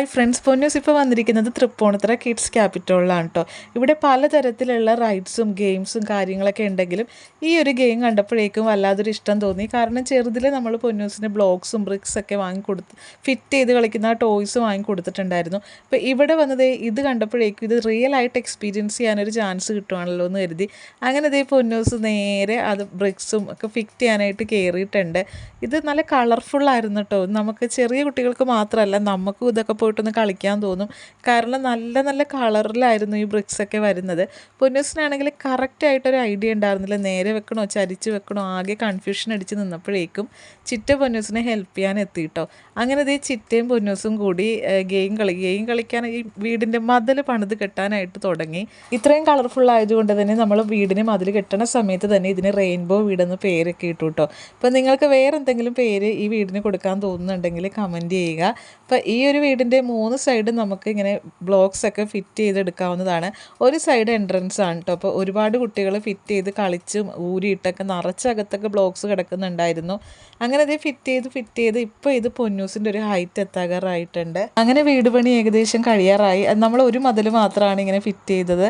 Hi friends Ponnoos ഇപ്പോൾ വന്നിരിക്കുന്നത് Tripunithura kids ക്യാപിറ്റലിലാണ് കേട്ടോ ഇവിടെ പലതരത്തിലുള്ള റൈഡ്സും ഗെയിംസും കാര്യങ്ങളൊക്കെ ഉണ്ടെങ്കിലും ഈ ഒരു ഗെയിം കണ്ടപ്പോഴേക്കും വല്ലാതൊരു ഇഷ്ടം തോന്നി. കാരണം ചെറുതിൽ നമ്മൾ പൊന്നൂസിന് ബ്ലോക്സും ബ്രിക്സ് ഒക്കെ വാങ്ങി കൊടുത്ത് ഫിറ്റ് ചെയ്ത് കളിക്കുന്ന ടോയ്സ് വാങ്ങി കൊടുത്തിട്ടുണ്ടായിരുന്നു. അപ്പോൾ ഇവിടെ വന്നത് ഇത് കണ്ടപ്പോഴേക്കും ഇത് റിയൽ ആയിട്ട് എക്സ്പീരിയൻസ് ചെയ്യാനൊരു ചാൻസ് കിട്ടുവാണല്ലോ എന്ന് കരുതി. അങ്ങനെ ഇതേ പൊന്നൂസ് നേരെ അത് ബ്രിക്സും ഒക്കെ ഫിറ്റ് ചെയ്യാനായിട്ട് കയറിയിട്ടുണ്ട് ഇത് നല്ല കളർഫുള്ളായിരുന്നു കേട്ടോ നമുക്ക് ചെറിയ കുട്ടികൾക്ക് മാത്രമല്ല നമുക്കും ഇതൊക്കെ പോയിട്ടൊന്ന് കളിക്കാൻ തോന്നും. കാരണം നല്ല നല്ല കളറിലായിരുന്നു ഈ ബ്രിക്സൊക്കെ വരുന്നത്. പൊന്നൂസിനാണെങ്കിൽ കറക്റ്റായിട്ടൊരു ഐഡിയ ഉണ്ടായിരുന്നില്ല. നേരെ വെക്കണോ ചരിച്ച് വെക്കണോ ആകെ കൺഫ്യൂഷൻ അടിച്ച് നിന്നപ്പോഴേക്കും ചിറ്റ പൊന്നൂസിനെ ഹെൽപ്പ് ചെയ്യാൻ എത്തിയിട്ടോ അങ്ങനെ ഇതേ ചിറ്റയും പൊന്നൂസും കൂടി ഗെയിം കളി ഗെയിം കളിക്കാൻ ഈ വീടിന്റെ മതിൽ പണിത് കെട്ടാനായിട്ട് തുടങ്ങി. ഇത്രയും കളർഫുൾ ആയതുകൊണ്ട് തന്നെ നമ്മൾ വീടിന് മതിൽ കെട്ടണ സമയത്ത് തന്നെ ഇതിന് റെയിൻബോ വീടെന്ന് പേരൊക്കെ ഇട്ടു കേട്ടോ അപ്പോൾ നിങ്ങൾക്ക് വേറെ എന്തെങ്കിലും പേര് ഈ വീടിന് കൊടുക്കാൻ തോന്നുന്നുണ്ടെങ്കിൽ കമന്റ് ചെയ്യുക. അപ്പോൾ ഈ ഒരു വീടിന്റെ മൂന്ന് സൈഡും നമുക്ക് ഇങ്ങനെ ബ്ലോക്സ് ഒക്കെ ഫിറ്റ് ചെയ്തെടുക്കാവുന്നതാണ്. ഒരു സൈഡ് എൻട്രൻസ് ആണ് കേട്ടോ അപ്പോൾ ഒരുപാട് കുട്ടികൾ ഫിറ്റ് ചെയ്ത് കളിച്ചും ഊരിയിട്ടൊക്കെ നിറച്ചകത്തൊക്കെ ബ്ലോക്സ് കിടക്കുന്നുണ്ടായിരുന്നു. അങ്ങനെ അതേ ഫിറ്റ് ചെയ്ത് ഫിറ്റ് ചെയ്ത് ഇപ്പോൾ ഇത് പൊന്നൂസിന്റെ ഒരു ഹൈറ്റ് എത്താകാറായിട്ടുണ്ട്. അങ്ങനെ വീട് പണി ഏകദേശം കഴിയാറായി. നമ്മൾ ഒരു മതിൽ മാത്രമാണ് ഇങ്ങനെ ഫിറ്റ് ചെയ്തത്.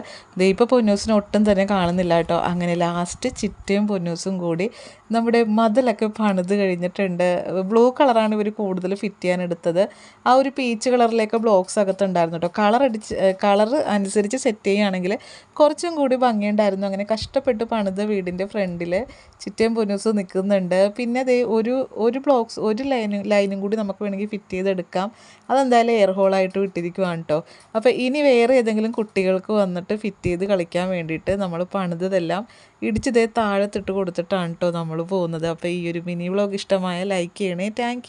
ഇപ്പോൾ പൊന്നൂസിന് ഒട്ടും തന്നെ കാണുന്നില്ല കേട്ടോ അങ്ങനെ ലാസ്റ്റ് ചിറ്റയും പൊന്നൂസും കൂടി നമ്മുടെ മതിലൊക്കെ പണിത് കഴിഞ്ഞിട്ടുണ്ട്. ബ്ലൂ കളറാണ് ഇവർ കൂടുതൽ ഫിറ്റ് ചെയ്യാൻ എടുത്തത്. ആ ഒരു പീച്ച് കളറിലേക്ക് ബ്ലോക്സ് അകത്തുണ്ടായിരുന്നു കേട്ടോ കളർ അടിച്ച് കളർ അനുസരിച്ച് സെറ്റ് ചെയ്യുകയാണെങ്കിൽ കുറച്ചും കൂടി ഭംഗിയുണ്ടായിരുന്നു. അങ്ങനെ കഷ്ടപ്പെട്ട് പണിത് വീടിന്റെ ഫ്രണ്ടിൽ ചിറ്റയും പൊന്നൂസ് നിൽക്കുന്നുണ്ട്. പിന്നെ അതേ ഒരു ഒരു ബ്ലോക്സ് ഒരു ലൈനും ലൈനും കൂടി നമുക്ക് വേണമെങ്കിൽ ഫിറ്റ് ചെയ്തെടുക്കാം. അതെന്തായാലും എയർ ഹോളായിട്ട് വിട്ടിരിക്കുവാണ് കേട്ടോ അപ്പോൾ ഇനി വേറെ ഏതെങ്കിലും കുട്ടികൾക്ക് വന്നിട്ട് ഫിറ്റ് ചെയ്ത് കളിക്കാൻ വേണ്ടിയിട്ട് നമ്മൾ പണിതതെല്ലാം ഇടിച്ചതേ താഴത്തിട്ട് കൊടുത്തിട്ടാണ് കേട്ടോ നമ്മൾ പോകുന്നത്. അപ്പോൾ ഈ ഒരു മിനി വ്ളോഗ് ഇഷ്ടമായ ലൈക്ക് ചെയ്യണേ. താങ്ക്